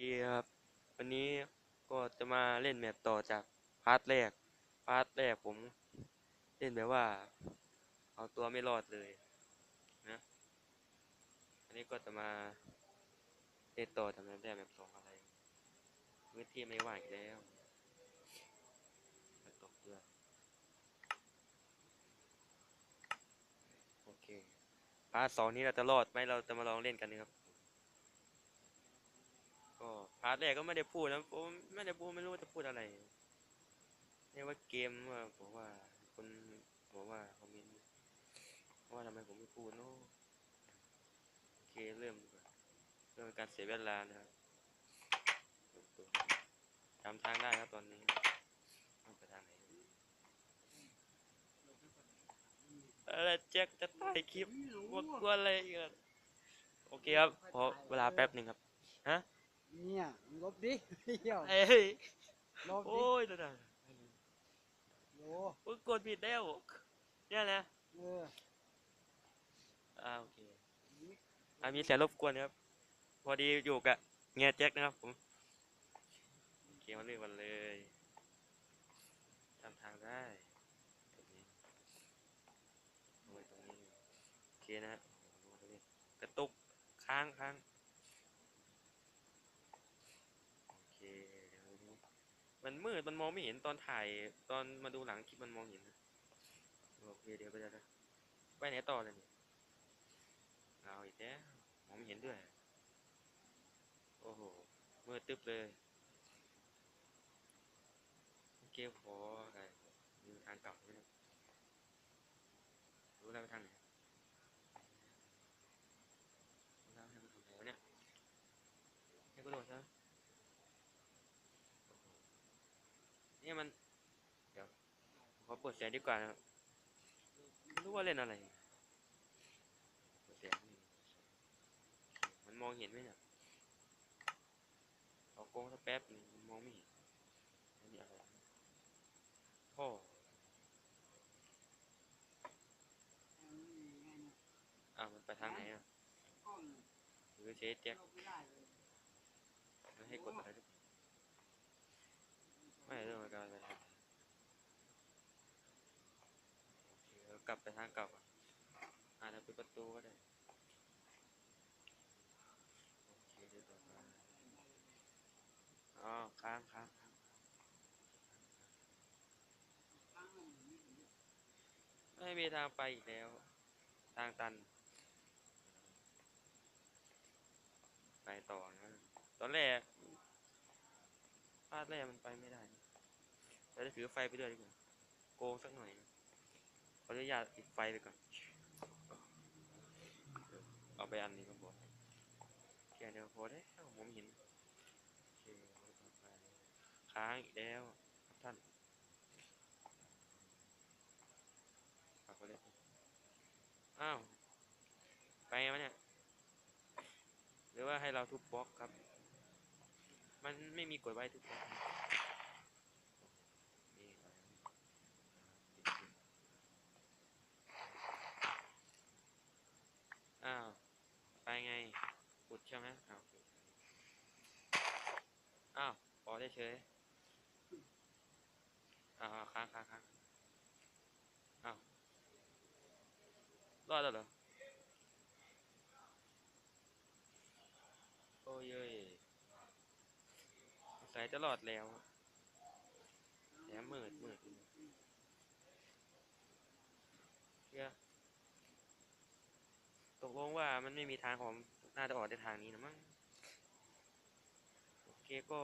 ดีครับ วันนี้ก็จะมาเล่นแมปต่อจากพาร์ทแรก พาร์ทแรกผมเล่นแบบว่า เอาตัวไม่รอดเลยนะ อันนี้ก็จะมาเล่นต่อทำแรกแบบสองอะไรพื้นที่ไม่ว่างแล้วตกด้วยโอเค พาร์ทสองนี้เราจะรอดไหมเราจะมาลองเล่นกันนะครับาร์ทแรกก็ไม่ได้พูดนะผมไม่ได้พูดไม่รู้ว่าจะพูดอะไรเรียกว่าเกมว่าบอกว่าคนบอกว่าคอมเมนต์ว่าทำไมผมไม่พูดเนาะโอเคเริ่มเรื่องการเสียเวลานะครับจำทางได้ครับตอนนี้ไปทางไหนอะไรแจ็คจะถ่ายคลิปว่ากลัวอะไรอีกันโอเคครับขอเวลาแป๊บหนึ่งครับฮะ เนี่ยมึงลบดิเหี้ยเอ้ยลบดิโอ้ยตัวนั้นโยโอ้ยกดผิดแล้วเนี่ยนะเอออ่าโอเคอ่ามีเสียงรบกวนนะครับ พอดีอยู่กับเงียแจ็คนะครับผมโอเคมาเรื่อยวันเลยจำทางได้ตรงนี้โอ้ยตรงนี้โอเคนะฮะโอ้โหดูดิกระตุกค้างค้างโอเคเดี๋ยวดู มันมืดมันมองไม่เห็นตอนถ่าย ตอนมาดูหลังคลิปมันมองเห็นนะโอเคเดี๋ยวไปเดี๋ยวนะไปไหนต่อเลยเนี่ยเอาอีกแล้วมองไม่เห็นด้วย โอ้โหมืดตึ๊บเลยโอเคขออะไรมีทางกลับไหมเนี่ยรู้แล้วไปทางไหนรู้แล้วให้มันทำอะไรวะเนี่ยให้กูโดดซะโอ้โห เนี่ยมัน เดี๋ยวขอเปิดเสียงดีกว่านะครับไม่รู้ว่าเล่นอะไรเปิดเสียงนี่มันมองเห็นไหมเนี่ยเอากล้องสักแป๊บหนึงมองไม่เห็นอันนี้อะไรพ่ออ้าวมันไปทางไหนอะหรือเชสแจ็คมันให้กดอะไรทุกไม่เรื่องของการไปทางไหนโอเคเรา กลับไปทางเก่าก่อนอ่าเราปิดประตูก็ได้อ๋อค้างค้างไม่มีทางไปอีกแล้ว ทางตัน ไปต่อนะตอนแรกพลาดแรกมันไปไม่ได้นะเราจะถือไฟไปด้วยดีกว่าโกงสักหน่อยนะ ออนุญาตปิดไฟไปก่อน เอาไปอันนี้ก็บอกแค่เดียวพอได้วผมเห็นโอเคไปค้างอีกแล้วท่านฝากไว้เลยอ้าว ไปไงวะเนี่ย หรือว่าให้เราทุบบล็อกครับ มันไม่มีกดไว้ทุบบล็อกนี่อะไรวะอ้าว ไปไงกดใช่ไหมอ้าวอ้าวพอได้เฉยอ้าวค้างค้างค้างอ้าวรอดแล้วเหรอโอ้ยเอ้สงสัยจะรอดแล้วแหมมืดมืดเหี้ยตกลงว่ามันไม่มีทางของ น่าจะออกในทางนี้นะมั้งโอเคก็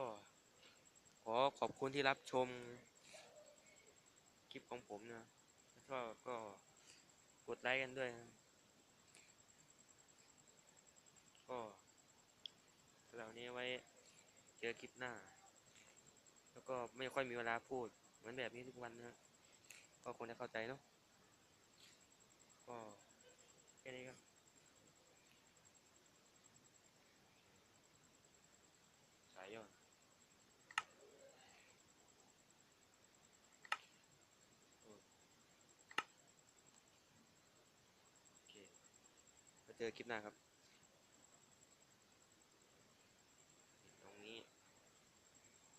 ขอขอบคุณที่รับชม คลิปของผมนะถ้าชอบก็กดไลค์กันด้วยนะก็สำหรับวันนี้ไว้เจอคลิปหน้า แล้วก็ไม่ค่อยมีเวลาพูด เหมือนแบบนี้ทุกวันนะก็คงจะเข้าใจเนาะก็แค่นี้ครับ สายย่อนโอ้โอเคมา เจอคลิปหน้าครับ